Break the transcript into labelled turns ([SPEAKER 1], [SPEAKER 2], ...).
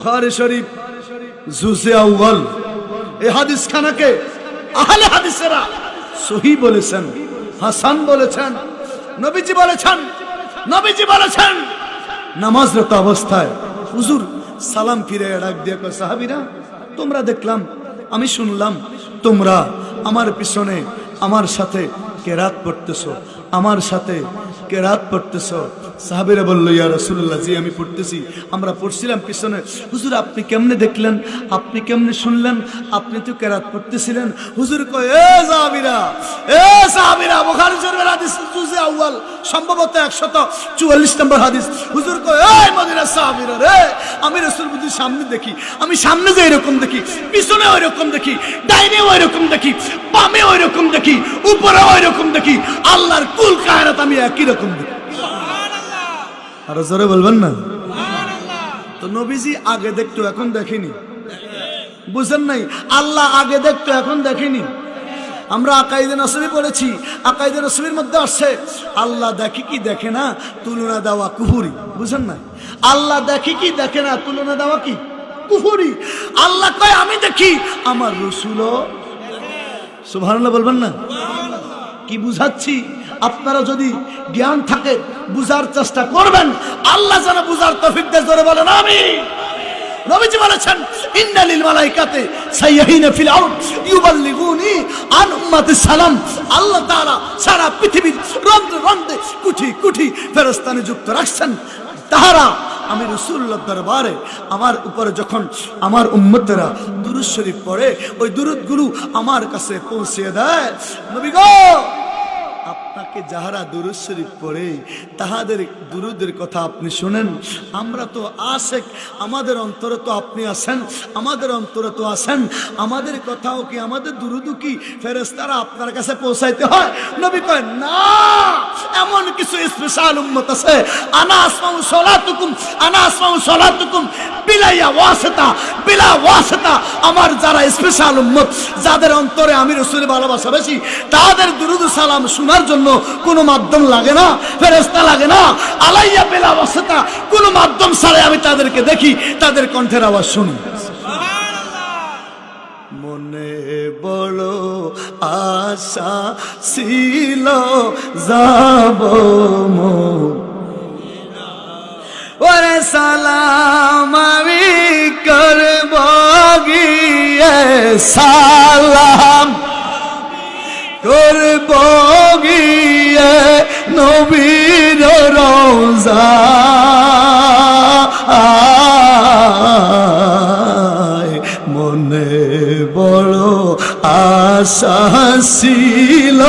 [SPEAKER 1] বুখারী শরীফ জুজে এই হাদিস খানাকে আহলে হাদিসেরা সহি বলেছেন, হাসান বলেছেন, নবীজি বলেছেন নবীজি বলেছেন, নামাজরত অবস্থায় হুজুর সালাম ফিরে ডাক দিয়ে সাহাবীরা, তোমরা দেখলাম, আমি শুনলাম, তোমরা আমার পিছনে আমার সাথে কেরাত পড়তেছো, আমার সাথে কেরাত পড়তেছো। সাহাবিরা বলল, ইয়া রাসূলুল্লাহ, জি, আমি পড়তেছি। আমরা পড়ছিলাম পিছনে। হুজুর, আপনি কেমনে দেখলেন? আপনি কেমনে শুনলেন? আপনি তো কেরাত পড়তেছিলেন। হুজুর কয়, এ সাহাবীরা এ সাহাবীরা, বুখারী শরীফের হাদিস, জুজে আউয়াল, সম্ভবত 144 নম্বর হাদিস। হুজুর কয়, এই মদিনার সাহাবীরা রে, আমি রাসূল বুঝি সামনে দেখি। আমি সামনে যে এরকম দেখি, পিছনে ওই রকম দেখি, ডাইনে ওই রকম দেখি, বামে ওই রকম দেখি, উপরে ওই রকম দেখি। আল্লাহর কুল, কায়নাত আমি একই রকম দেখি। আরও জোরে বলবেন না? তো নবীজি আগে দেখতো এখন দেখেনি। বুঝেন নাই? আল্লাহ আগে দেখতো এখন দেখেনি। আমরা আকাইদে নসবি পড়েছি আকাইদে নসবির মধ্যে আসছে আল্লাহ দেখে কি দেখে না তুলনা দেওয়া কুহুরি। বুঝেন না আল্লাহ দেখে কি দেখে না তুলনা দেওয়া কি? কুহুরি। আল্লাহ কয় আমি দেখি আমার রসুলও সুবহানাল্লাহ বলবেন না? কি বুঝাচ্ছি? আপনারা যদি জ্ঞান থাকে, বুঝার চেষ্টা করবেন। আল্লাহ যেন বুঝার তফিক জোরে বলেন আমি নবীজি বলেছেন আন সালাম। আল্লাহ সারা পৃথিবীর কুঠি কুঠি রাখছেন। তাহারা, আমি রসুল্লাহ দরবারে আমার উপরে যখন আমার উম্মতেরা দুরুদ শরীফ পড়ে, ওই দুরুদগুলো আমার কাছে পৌঁছে দেয়। নবী গো আপনাকে যাহারা দুরুদ শরীফ পড়ে, তাহাদের দুরুদের কথা আপনি শুনেন। আমরা তো আশেক, আমাদের অন্তরে তো আপনি আছেন, আমাদের অন্তরে তো আছেন। আমাদের কথাও কি, আমাদের দুরুদু কি ফেরেস্তারা আপনার কাছে পৌঁছাইতে হয়? নবী কয়, না! এমন কিছু স্পেশাল উম্মত আছে? আনা আসমাউ সলাতুকুম আনা আসমাউ সলাতুকুম, বিলাইয়া ওয়াসিতা, বিলা ওয়াসিতা। আমার যারা স্পেশাল উম্মত, যাদের অন্তরে আমি রসুলের ভালোবাসা বেশি, তাদের দুরুদ সালাম শোনার জন্য কোনো মাধ্যম লাগে না ফেরেস্তা লাগে না। আলাইয়া বেলা ওয়াসিতা, কোনো মাধ্যম ছাড়াই আমি তাদেরকে দেখি, তাদের কণ্ঠের আওয়াজ শুনি। মনে বড় আশা ছিল, যাব ওরে সালাম আমি করব গিয়ে সালাম। করব গিয়ে নবীর রোজা বড় আশা ছিল।